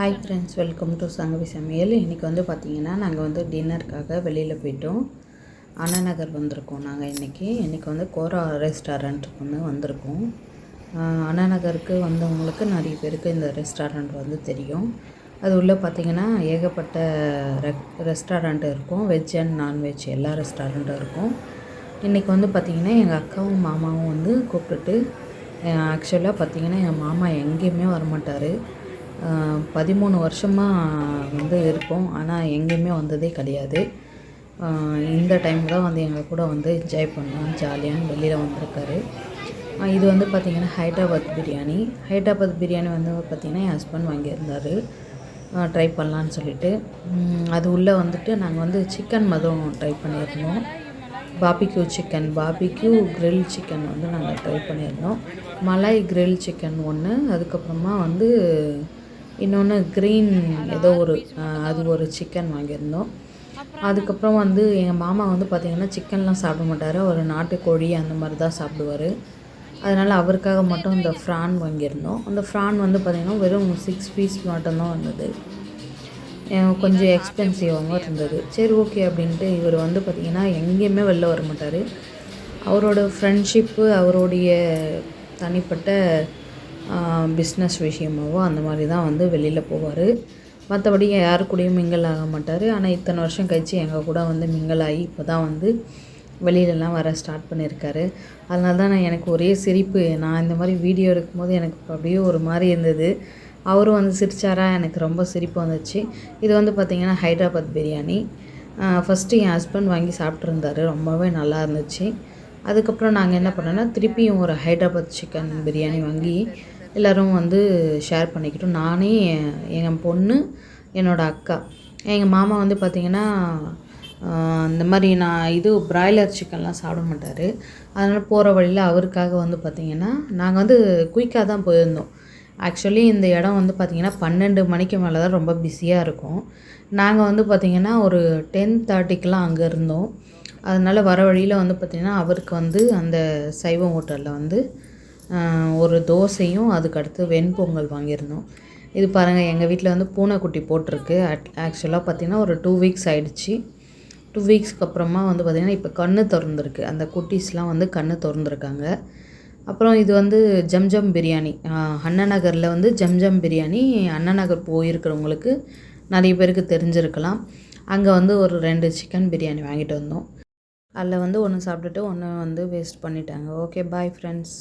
Hi friends welcome to Sangavi Samayal இன்றைக்கி வந்து பார்த்திங்கன்னா நாங்கள் வந்து டின்னருக்காக வெளியில் போயிட்டோம். அண்ணா நகர் வந்திருக்கோம் நாங்கள் இன்றைக்கி இன்றைக்கி வந்து கோரா ரெஸ்டாரண்ட்டுக்கு வந்து வந்திருக்கோம். ஆஹ் அண்ணா நகருக்கு வந்தவங்களுக்கு நிறைய பேருக்கு இந்த ரெஸ்டாரண்ட் வந்து தெரியும். அது உள்ளே பார்த்திங்கன்னா ஏகப்பட்ட ரெ ரெஸ்டாரண்ட் இருக்கும். வெஜ் அண்ட் நான்வெஜ் எல்லா ரெஸ்டாரண்ட்டும் இருக்கும். இன்றைக்கி வந்து பார்த்திங்கன்னா எங்கள் அக்காவும் மாமாவும் வந்து கூப்பிட்டுட்டு ஆக்சுவலாக பார்த்திங்கன்னா என் மாமா எங்கேயுமே வரமாட்டார். பதிமூணு வருஷமாக வந்து இருக்கோம் ஆனால் எங்கேயுமே வந்ததே கிடையாது. இந்த டைம் தான் வந்து எங்கள் கூட வந்து என்ஜாய் பண்ணோம் ஜாலியாக வெளியில் வந்திருக்காரு. இது வந்து பார்த்திங்கன்னா ஹைதராபாத் பிரியாணி. ஹைதராபாத் பிரியாணி வந்து பார்த்திங்கன்னா என் ஹஸ்பண்ட் வாங்கியிருந்தார். ட்ரை பண்ணலான்னு சொல்லிட்டு. அது உள்ளே வந்துட்டு நாங்கள் வந்து சிக்கன் மதும் ட்ரை பண்ணியிருந்தோம். Barbecue chicken barbecue grill chicken வந்து நாங்கள் ட்ரை பண்ணியிருந்தோம். மலாய் கிரில் சிக்கன் ஒன்று அதுக்கப்புறமா வந்து இன்னொன்று க்ரீன் ஏதோ ஒரு அது ஒரு சிக்கன் வாங்கியிருந்தோம். அதுக்கப்புறம் வந்து எங்கள் மாமா வந்து பார்த்திங்கன்னா சிக்கன்லாம் சாப்பிட மாட்டார். ஒரு நாட்டுக்கோழி அந்த மாதிரி தான் சாப்பிடுவார். அதனால் அவருக்காக மட்டும் இந்த ஃப்ரான் வாங்கியிருந்தோம். அந்த ஃப்ரான் வந்து பார்த்திங்கன்னா வெறும் சிக்ஸ் பீஸ் மட்டும்தான் வந்தது கொஞ்சம் எக்ஸ்பென்சிவாகவும் இருந்தது. சரி ஓகே அப்படின்ட்டு இவர் வந்து பார்த்திங்கன்னா எங்கேயுமே வெளில வர மாட்டார். அவரோட ஃப்ரெண்ட்ஷிப்பு அவருடைய தனிப்பட்ட பிஸ்னஸ் விஷயமாவோ அந்த மாதிரி தான் வந்து வெளியில் போவார். மற்றபடி யாரு கூடயும் மிங்கல் ஆக மாட்டார். ஆனால் இத்தனை வருஷம் கழித்து எங்கள் கூட வந்து மிங்கல் ஆகி இப்போ தான் வந்து வெளியிலலாம் வர ஸ்டார்ட் பண்ணியிருக்காரு அதனால தான் நான் எனக்கு ஒரே சிரிப்பு. நான் இந்த மாதிரி வீடியோ எடுக்கும்போது எனக்கு அப்படியே ஒரு மாதிரி இருந்தது. அவரும் வந்து சிரித்தாரா எனக்கு ரொம்ப சிரிப்பு வந்துச்சு. இது வந்து பார்த்திங்கன்னா ஹைதராபாத் பிரியாணி. ஃபஸ்ட்டு என் ஹஸ்பண்ட் வாங்கி சாப்பிட்ருந்தாரு ரொம்பவே நல்லா இருந்துச்சு. அதுக்கப்புறம் நாங்கள் என்ன பண்ணோன்னா திருப்பியும் ஒரு ஹைதராபாத் சிக்கன் பிரியாணி வாங்கி எல்லோரும் வந்து ஷேர் பண்ணிக்கிட்டோம். நானே என் பொண்ணு என்னோடய அக்கா. எங்கள் மாமா வந்து பார்த்திங்கன்னா இந்த மாதிரி நான் இது பிராய்லர் சிக்கன்லாம் சாப்பிட மாட்டார். அதனால் போகிற வழியில் அவருக்காக வந்து பார்த்திங்கன்னா நாங்கள் வந்து குயிக்காக தான் போயிருந்தோம். ஆக்சுவலி இந்த இடம் வந்து பார்த்திங்கன்னா பன்னெண்டு மணிக்கு மேலே தான் ரொம்ப பிஸியாக இருக்கும். நாங்கள் வந்து பார்த்திங்கன்னா ஒரு டென் தேர்ட்டிக்கெலாம் அங்கே இருந்தோம். அதனால் வர வழியில் வந்து பார்த்திங்கன்னா அவருக்கு வந்து அந்த சைவம் ஹோட்டலில் வந்து ஒரு தோசையும் அதுக்கடுத்து வெண்பொங்கல் வாங்கியிருந்தோம். இது பாருங்கள் எங்கள் வீட்டில் வந்து பூனைக்குட்டி போட்டிருக்கு. ஆக்சுவலாக பார்த்திங்கன்னா ஒரு டூ வீக்ஸ் ஆகிடுச்சி டூ வீக்ஸ்க்கு அப்புறமா வந்து பார்த்திங்கன்னா இப்போ கண்ணு திறந்துருக்கு. அந்த குட்டீஸ்லாம் வந்து கண்ணு திறந்துருக்காங்க. அப்புறம் இது வந்து ஜம்ஜம் பிரியாணி. அண்ணநகரில் அண்ணா நகரில் வந்து ஜம்ஜம் பிரியாணி அண்ணநகர் போயிருக்கிறவங்களுக்கு நிறைய பேருக்கு தெரிஞ்சிருக்கலாம். அங்கே வந்து ஒரு ரெண்டு சிக்கன் பிரியாணி வாங்கிட்டு வந்தோம். அதில் வந்து ஒன்று சாப்பிட்டுட்டு ஒன்று வந்து வேஸ்ட் பண்ணிட்டாங்க. Okay bye friends